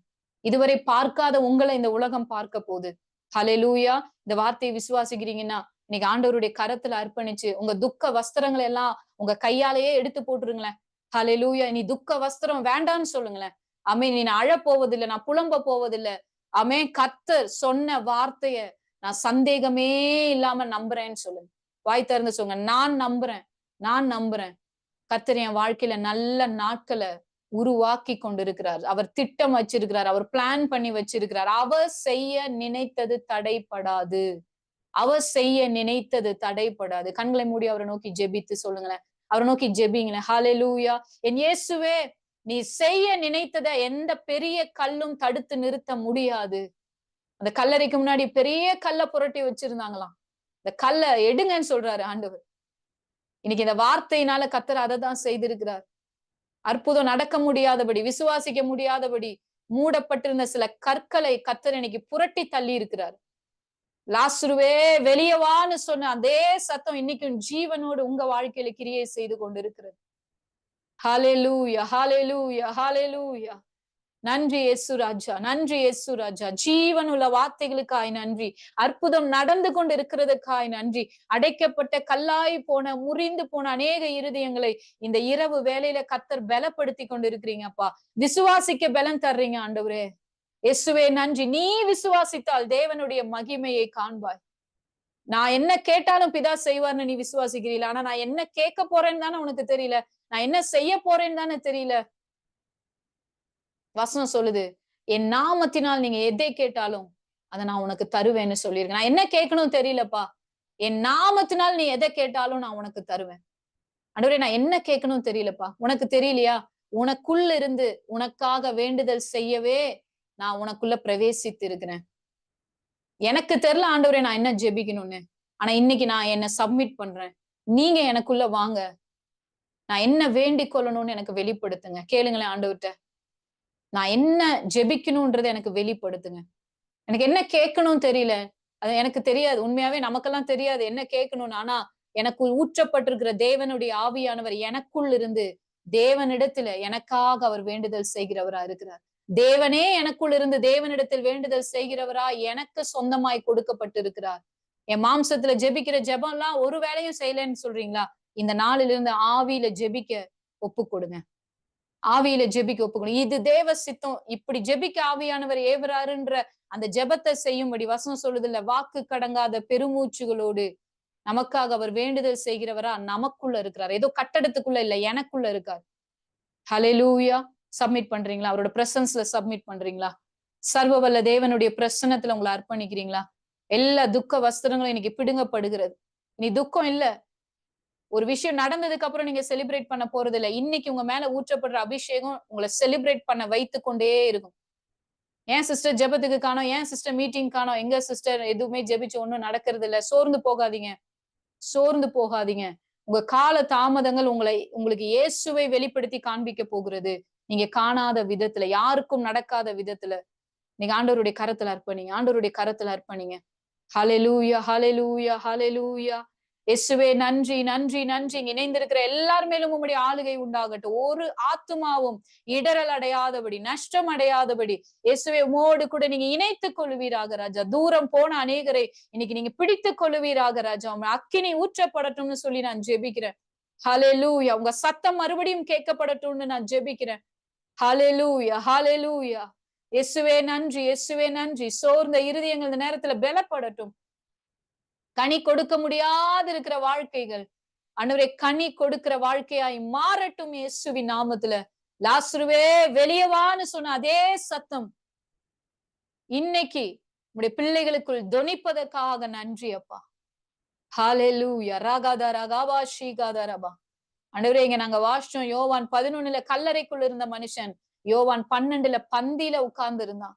இதுவரை பார்க்காத உங்களை இந்த உலகம் பார்க்க போகுது. ஹலெலூயா இந்த வார்த்தையை விசுவாசிக்கிறீங்கன்னா இன்னைக்கு ஆண்டவருடைய கரத்துல அர்ப்பணிச்சு உங்க துக்க வஸ்திரங்களை எல்லாம் உங்க கையாலேயே எடுத்து போட்டுருங்களேன். ஹலெலூயா நீ துக்க வஸ்திரம் வேண்டான்னு சொல்லுங்களேன். அமே நீ நான் அழ போவதில்லை நான் புலம்ப போவதில்லை. அமே கத்தர் சொன்ன வார்த்தைய நான் சந்தேகமே இல்லாம நம்புறேன்னு சொல்லுங்க. வாய் திறந்து சொல்லுங்க. நான் நம்புறேன். நான் நம்புறேன். கத்தர் என் வாழ்க்கையில நல்ல நாட்களை உருவாக்கி கொண்டிருக்கிறார். அவர் திட்டம் வச்சிருக்கிறார். அவர் பிளான் பண்ணி வச்சிருக்கிறார். அவர் செய்ய நினைத்தது தடைப்படாது. அவர் செய்ய நினைத்தது தடைப்படாது. கண்களை மூடி அவரை நோக்கி ஜெபித்து சொல்லுங்களேன். அவரை நோக்கி ஜெபிங்களேன். ஹாலே லூயா என் இயேசுவே நீ செய்ய நினைத்தத எந்த பெரிய கல்லும் தடுத்து நிறுத்த முடியாது. அந்த கல்லறைக்கு முன்னாடி பெரிய கல்லை புரட்டி வச்சிருந்தாங்களாம். இந்த கல்லை எடுங்கன்னு சொல்றாரு ஆண்டவர். இன்னைக்கு இந்த வார்த்தையினால கத்தர் அதை தான் செய்திருக்கிறார். அற்புதம் நடக்க முடியாதபடி விசுவாசிக்க முடியாதபடி மூடப்பட்டிருந்த சில கற்களை கத்தர் இன்னைக்கு புரட்டி தள்ளி இருக்கிறார். லாசுருவே வெளியவான்னு சொன்ன அதே சத்தம் இன்னைக்கும் ஜீவனோடு உங்க வாழ்க்கையில கிரியை செய்து கொண்டிருக்கிறது. ஹாலேலூயா ஹாலே லூயா நன்றி இயேசு ராஜா நன்றி இயேசு ராஜா. ஜீவன் உள்ள வார்த்தைகளுக்காய் நன்றி. அற்புதம் நடந்து கொண்டு இருக்கிறதுக்காய் நன்றி. அடைக்கப்பட்ட கல்லாய் போன முறிந்து போன அநேக இருதயங்களை இந்த இரவு வேலையில கத்தர் பலப்படுத்தி கொண்டு இருக்கிறீங்கப்பா விசுவாசிக்க பலம் தர்றீங்க ஆண்டவரே. இயேசுவே நன்றி. நீ விசுவாசித்தால் தேவனுடைய மகிமையை காண்பாய். நான் என்ன கேட்டாலும் பிதா செய்வார்னு நீ விசுவாசிக்கிறீல. ஆனா நான் என்ன கேட்க போறேன்னு தானே உனக்கு தெரியல. நான் என்ன செய்ய போறேன்னு தானே தெரியல. வசனம் சொல்லுது என் நாமத்தினால் நீங்க எதை கேட்டாலும் அதை நான் உனக்கு தருவேன்னு சொல்லியிருக்கேன் நான் என்ன கேட்கணும் தெரியலப்பா. என் நாமத்தினால் நீ எதை கேட்டாலும் நான் உனக்கு தருவேன். அன்றுவரே நான் என்ன கேட்கணும் தெரியலப்பா. உனக்கு தெரியலையா? உனக்குள்ள இருந்து உனக்காக வேண்டுதல் செய்யவே நான் உனக்குள்ள பிரவேசித்து இருக்கிறேன் எனக்கு தெரியல ஆண்டவரே நான் என்ன ஜெபிக்கணும்னு. ஆனா இன்னைக்கு நான் என்ன சப்மிட் பண்றேன். நீங்க எனக்குள்ள வாங்க. நான் என்ன வேண்டிக் கொள்ளணும்னு எனக்கு வெளிப்படுத்துங்க. கேளுங்களேன் ஆண்டவர்கிட்ட. நான் என்ன ஜெபிக்கணும்ன்றதை எனக்கு வெளிப்படுத்துங்க. எனக்கு என்ன கேட்கணும் தெரியல. அது எனக்கு தெரியாது. உண்மையாவே நமக்கெல்லாம் தெரியாது என்ன கேட்கணும்னு. ஆனா எனக்கு ஊற்றப்பட்டிருக்கிற தேவனுடைய ஆவியானவர் எனக்குள் இருந்து தேவனிடத்துல எனக்காக அவர் வேண்டுதல் செய்கிறவரா இருக்கிறார். தேவனே எனக்குள் இருந்து தேவனிடத்தில் வேண்டுதல் செய்கிறவரா எனக்கு சொந்தமாய் கொடுக்கப்பட்டிருக்கிறார். என் மாம்சத்துல ஜெபிக்கிற ஜெபம் எல்லாம் ஒரு வேலையும் செய்யலன்னு சொல்றீங்களா? இந்த நாளிலிருந்து ஆவியில ஜெபிக்க ஒப்பு கொடுங்க. ஆவியில ஜெபிக்க ஒப்புக்கணும் இது தேவ சித்தம். இப்படி ஜெபிக்க ஆவியானவர் ஏவராருன்ற அந்த ஜெபத்தை செய்யும்படி வசனம் சொல்லுது இல்ல வாக்கு கடங்காத பெருமூச்சுகளோடு நமக்காக அவர் வேண்டுதல் செய்கிறவரா நமக்குள்ள இருக்கிறார். ஏதோ கட்டடத்துக்குள்ள இல்ல எனக்குள்ள இருக்கார். ஹலெலூயா சப்மிட் பண்றீங்களா? அவரோட பிரசன்ஸ்ல சப்மிட் பண்றீங்களா? சர்வவல்ல தேவனுடைய பிரசன்னத்துல உங்களை அர்ப்பணிக்கிறீங்களா? எல்லா துக்க வஸ்திரங்களும் இன்னைக்கு பிடுங்கப்படுகிறது. இனி துக்கம் இல்ல. ஒரு விஷயம் நடந்ததுக்கு அப்புறம் நீங்க செலிப்ரேட் பண்ண போறது இல்ல இன்னைக்கு உங்க மேல ஊற்றப்படுற அபிஷேகம் உங்களை செலிப்ரேட் பண்ண வைத்து கொண்டே இருக்கும். ஏன் சிஸ்டர் ஜெபத்துக்கு காணோம்? ஏன் சிஸ்டர் மீட்டிங் காணோம்? எங்க சிஸ்டர் எதுவுமே ஜெபிச்சு ஒண்ணும் நடக்கிறது இல்ல சோர்ந்து போகாதீங்க. சோர்ந்து போகாதீங்க. உங்க கால தாமதங்கள் உங்களை உங்களுக்கு இயேசுவை வெளிப்படுத்தி காண்பிக்க போகிறது. நீங்க காணாத விதத்துல யாருக்கும் நடக்காத விதத்துல. நீங்க ஆண்டவருடைய கரத்துல அர்ப்பணிங்க. ஆண்டவருடைய கரத்துல அர்ப்பணிங்க. ஹலெலூயா ஹலெலூயா ஹலெலூயா இயேசுவே நன்றி நன்றி நன்றி. இணைந்திருக்கிற எல்லார் மேலும் உங்களுடைய ஆளுகை உண்டாகட்டும். ஒரு ஆத்துமாவும் இடரல் அடையாதபடி நஷ்டம் அடையாதபடி இயேசுவே உமோடு கூட நீங்க இணைத்துக் கொள்வீராக ராஜா. தூரம் போன அநேகரை இன்னைக்கு நீங்க பிடித்துக் கொள்வீராக ராஜா. உங்க அக்கினி ஊற்றப்படட்டும்னு சொல்லி நான் ஜெபிக்கிறேன். ஹலெலூயா உங்க சத்தம் மறுபடியும் கேட்கப்படட்டும்னு நான் ஜெபிக்கிறேன். ஹலெலூயா ஹலெலூயா இயேசுவே நன்றி இயேசுவே நன்றி. சோர்ந்த இருதயங்கள் இந்த நேரத்துல பலப்படட்டும். கனி கொடுக்க முடியாது இருக்கிற வாழ்க்கைகள். அன்றுவரை கனி கொடுக்கிற வாழ்க்கையாய் மாறட்டும் இயேசுவின் நாமத்துல. லாசுருவே வெளியவான்னு சொன்ன அதே சத்தம். இன்னைக்கு உடைய பிள்ளைகளுக்குள் தொனிப்பதற்காக நன்றி அப்பா. ஹாலெலூயா யராகாதா ரகாவா ஸ்ரீகாதா ரபா. அன்றுவரே இங்க நாங்க வாசிச்சோம் யோவான் பதினொன்னுல கல்லறைக்குள்ள இருந்த மனுஷன் யோவான் பன்னெண்டுல பந்தியில உட்கார்ந்து இருந்தான்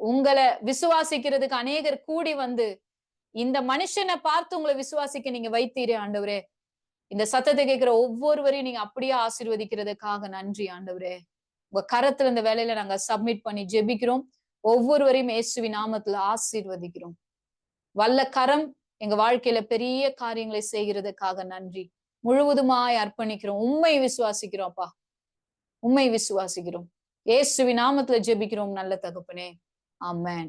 உங்களை விசுவாசிக்கிறதுக்கு அநேகர் கூடி வந்து இந்த மனுஷனை பார்த்து உங்களை விசுவாசிக்க நீங்க வைத்தீரே ஆண்டவரே. இந்த சத்தத்தை கேட்கிற ஒவ்வொருவரையும் நீங்க அப்படியே ஆசீர்வதிக்கிறதுக்காக நன்றி ஆண்டவரே. உங்க கரத்துல இந்த வேலையில நாங்க சப்மிட் பண்ணி ஜெபிக்கிறோம். ஒவ்வொருவரையும் இயேசுவி நாமத்துல ஆசீர்வதிக்கிறோம். வல்ல கரம் எங்க வாழ்க்கையில பெரிய காரியங்களை செய்கிறதுக்காக நன்றி. முழுவதுமாய் அர்ப்பணிக்கிறோம். உண்மை விசுவாசிக்கிறோம்ப்பா உண்மை விசுவாசிக்கிறோம். இயேசுவி நாமத்துல ஜெபிக்கிறோம் நல்ல தகப்பனே. ஆமேன்.